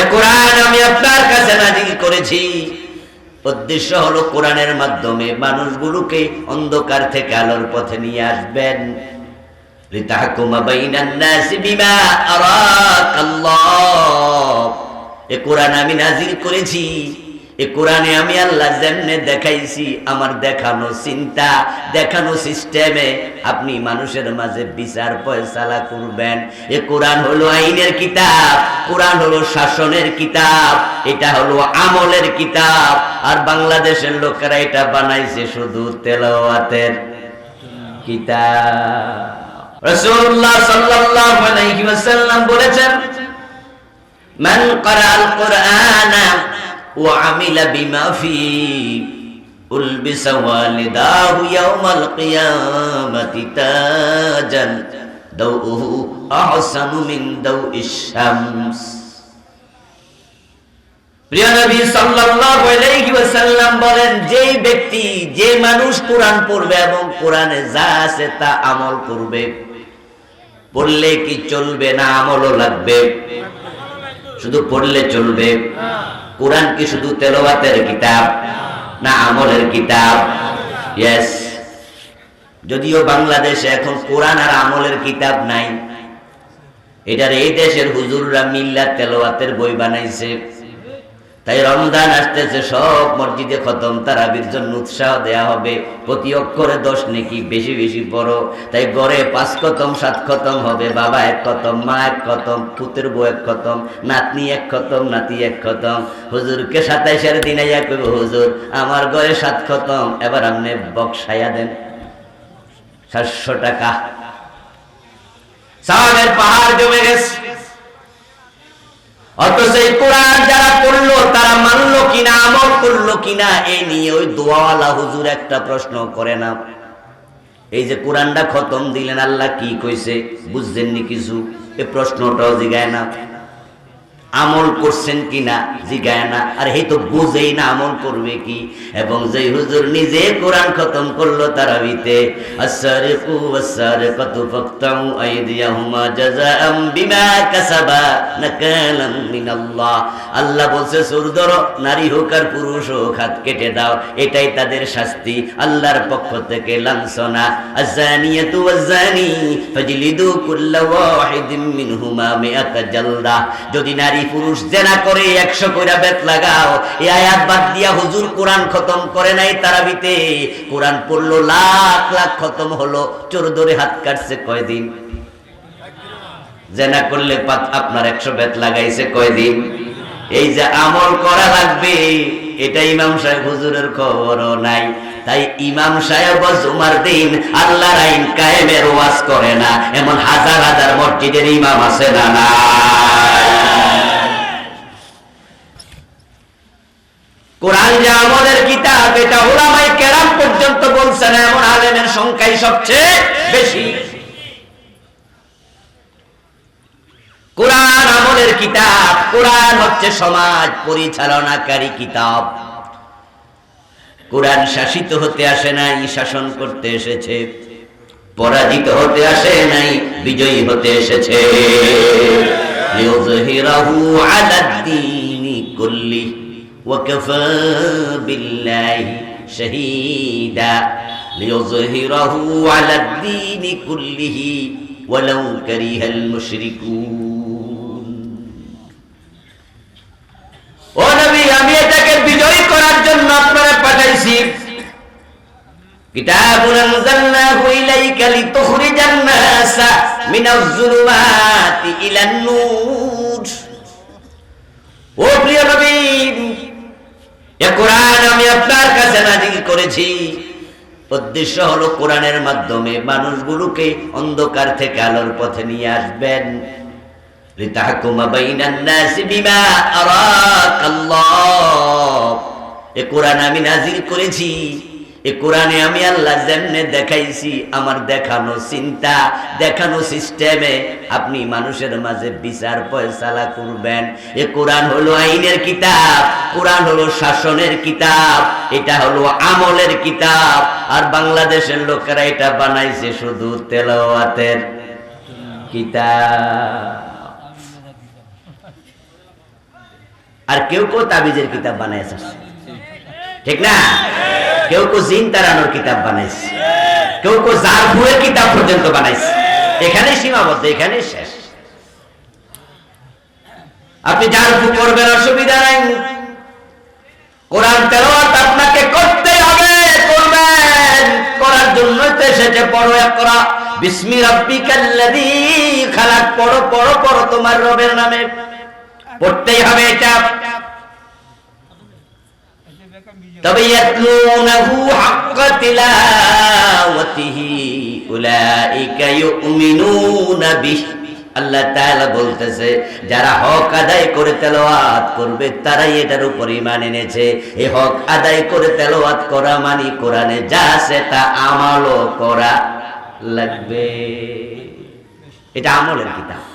কোরআন আমি আপনার কাছে নাজিল করেছি। উদ্দেশ্য হলো কোরআনের মাধ্যমে মানুষগুলোকে অন্ধকার থেকে আলোর পথে নিয়ে আসবেন। এ কোরআন আমি নাজিল করেছি। এ কোরআনে আমি আল্লাহ যেমনে দেখাইছি, আমার দেখানো চিন্তা, দেখানো সিস্টেমে আপনি মানুষের মাঝে বিচার, ফয়সালা করবেন। এ কোরআন হলো আইনের কিতাব, কোরআন হলো শাসনের কিতাব, এটা হলো আমলের কিতাব। আর বাংলাদেশের লোকেরা এটা বানাইছে শুধু তেলাওয়াতের কিতাব। রাসূলুল্লাহ সাল্লাল্লাহু বলেছেন, মান ক্বারাআল কুরআনা বিমা ফি উলবিসা ওয়ালিদাহু ইয়াওমাল কিয়ামাতি তাজান। দাউহু আহসানু মিন দাউইশ প্রিয় নবী সাল্লাল্লাহু আলাইহি ওয়াসাল্লাম বলেন যে ব্যক্তি, যে মানুষ কোরআন পড়বে এবং কোরআনে যা আছে তা আমল করবে, পড়লে কি চলবে না আমলও লাগবে? শুধু পড়লে চলবে। কোরআন কি শুধু তেলোয়াতের কিতাব না আমলের কিতাব? ইয়েস যদিও বাংলাদেশে এখন কোরআন আর আমলের কিতাব নাই, এটার এই দেশের হুজুররা মিল্লা তেলোয়াতের বই বানাইছে। তাই রমজান আসতেছে, সব মসজিদে খতম। তারাবির জন্য উৎসাহ দেয়া হবে। প্রতি অক্ষরে দশ নাকি, বেশি বেশি বড় তাই গড়ে পাঁচ খতম, সাত খতম হবে। বাবা এক খতম, মা এক খতম, পুতের বউ এক খতম, নাতনি এক খতম, নাতি এক খতম। হুজুরকে সাতাইশের দিনে যা করব হুজুর, আমার ঘরে সাত খতম। এবার আপনি বক্সাইয়া দেন। সাতশো টাকা। সাহাবের পাহাড় জমে গেছে। অথচ এই কোরআন যারা পড়ল, তারা মানলো কিনা, আমল করল কিনা এই নিয়ে ওই দোয়াওয়ালা হুজুর একটা প্রশ্ন করে না। এই যে কোরআনটা খতম দিলেন, আল্লাহ কি কইছে? বুঝছেননি কিছু? এই প্রশ্নটাও জিগায় না। আমল করছেন কিনা জিগায় না। আর এই তো বুঝেই না আমল করবে কি। এবং যে হুজুর নিজে কোরআন খতম করল তারাবিতে আসারিকু ওয়াসারিকাতু ফাকতাউ আইদিয়াহুমা জাযাআম বিমা কাসাবা নাকালাম মিনাল্লাহ। আল্লাহ বলছে, সুর ধরো, নারী হোক আর পুরুষ হোক, হাত কেটে দাও, এটাই তাদের শাস্তি। আল্লাহর পক্ষ থেকে লাঞ্ছনা। আজানিয়াতু ওয়াজানি ফাজলিদু কুল্লা ওয়াহিদিম মিনহুমা মিআতা জালদা। যদি নারী পুরুষ জেনা করে একশো কইরা বেত লাগাও। এই আয়াত বাদ দিয়া হুজুর কোরআন খতম করে নাই তারাবিতে। কোরআন পড়ল লাখ লাখ খতম হলো, চোর ধরে হাত কাটছে কয়দিন? জেনা করলে পাত- আপনার একশো বেত লাগাইছে কয়দিন? এই যে আমল করা লাগবে, এটা ইমাম সাহেব হুজুরের খবরও নাই। তাই ইমাম সাহেব জুমার দিন আল্লাহর আইন কায়েমের ওয়াজ করে না। এমন হাজার হাজার মসজিদের ইমাম আছে না না কোরআন যে আমাদের কিতাব, এটা ওলামাই কেরাম পর্যন্ত বলছেন এমন আলেমের সংখ্যাই সবচেয়ে বেশি। কোরআন আমলের কিতাব, কোরআন হচ্ছে সমাজ পরিচালনাকারী কিতাব। কোরআন শাসিত হতে আসে নাই, শাসন করতে এসেছে। পরাজিত হতে আসে নাই, বিজয়ী হতে এসেছে। আলাদ-দীনি কুল্লি ওয়াকাফা বিল্লাহি শাহীদা লিয়ুযহিরাহু আলাদ-দীনি কুল্লিহি ওয়ালাউ কারিহাল মুশরিকুন ও নবী আমি এটাকে বিজয়ী করার জন্য আপনারা পাঠাইছি كتاب أنزلناه إليك لتخرج الناس من الظلمات إلى النور ও প্রিয় নবী করেছি। উদ্দেশ্য হলো কোরআনের মাধ্যমে মানুষগুলোকে অন্ধকার থেকে আলোর পথে নিয়ে আসবেন। এ কোরআন আমি নাজিল করেছি। কোরআনে আমি আল্লাহ যেমনে দেখাইছি, আমার দেখানো চিন্তা, দেখানো সিস্টেমে আপনি মানুষের মাঝে বিচার ফয়সালা করবেন। এ কোরআন হলো আইনের কিতাব, কোরআন হলো শাসনের কিতাব, এটা হলো আমলের কিতাব। আর বাংলাদেশের লোকেরা এটা বানাইছে শুধু তেলাওয়াতের কিতাব। আর কেউ কেউ তাবিজের কিতাব বানাইছে। ঠিক না? কেউ কেউ জিন তারানোর কিতাব বানাইছে, কেউ কেউ জার ভুয়ের কিতাব পর্যন্ত বানাইছে। এখানে সীমাবদ্ধ এখানে শেষ। আপনি জার ভু করবেন, অসুবিধা নাই। কোরআন তেলাওয়াত আপনাকে করতে হবে, করবেন। করার জন্য তো এসেছে পড়ো করা বিসমি রাব্বিকাল্লাযী খালাক পড়ো পড়ো পড়ো তোমার রবের নামে। পড়তেই হবে এটা। তবে ইয়াতলুনাহু হাক্কা তিলাওয়াতিহি, উলাইকা ইউমিনুনা বিহি। আল্লাহ তাআলা বলতেছে, যারা হক আদায় করে তেলাওয়াত করবে, তারাই এটার উপর ঈমান এনেছে। এই হক আদায় করে তেলাওয়াত করা মানে কোরআনে, যা আছে তা আমলও করা লাগবে। এটা আমলের কিতাব।